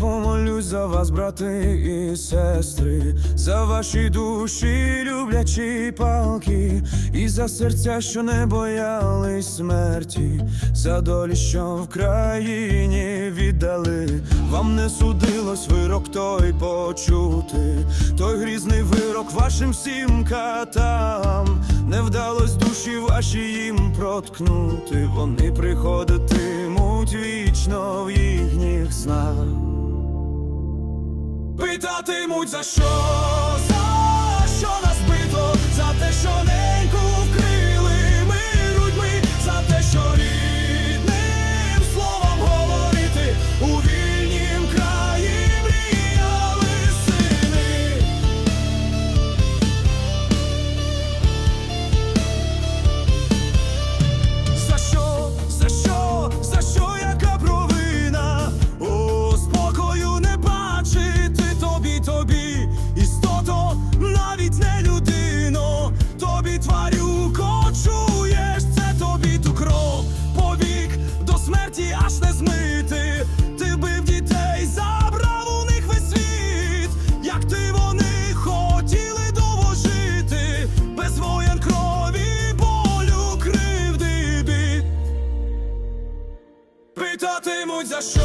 Помолюсь за вас, брати і сестри, за ваші душі, люблячі палки, і за серця, що не боялись смерті, за долі, що в країні віддали. Вам не судилось вирок той почути, той грізний вирок вашим всім катам, не вдалось душі ваші їм проткнути. Вони приходитимуть вічно в їхніх снах. Питатимуть за що, за що нас бито, за те, що неньку Питатимуть за що,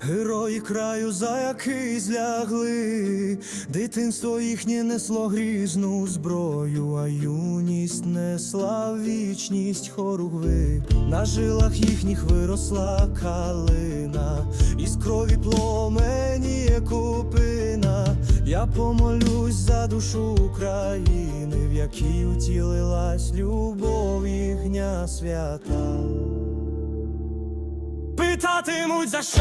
герої, краю, за який злягли. Дитинство їхнє несло грізну зброю, а юність несла вічність хоругви. На жилах їхніх виросла калина, із крові пломеніє купина. Я помолюсь за душу України, в якій утілилась любов їхня свята. Питатимуть за що,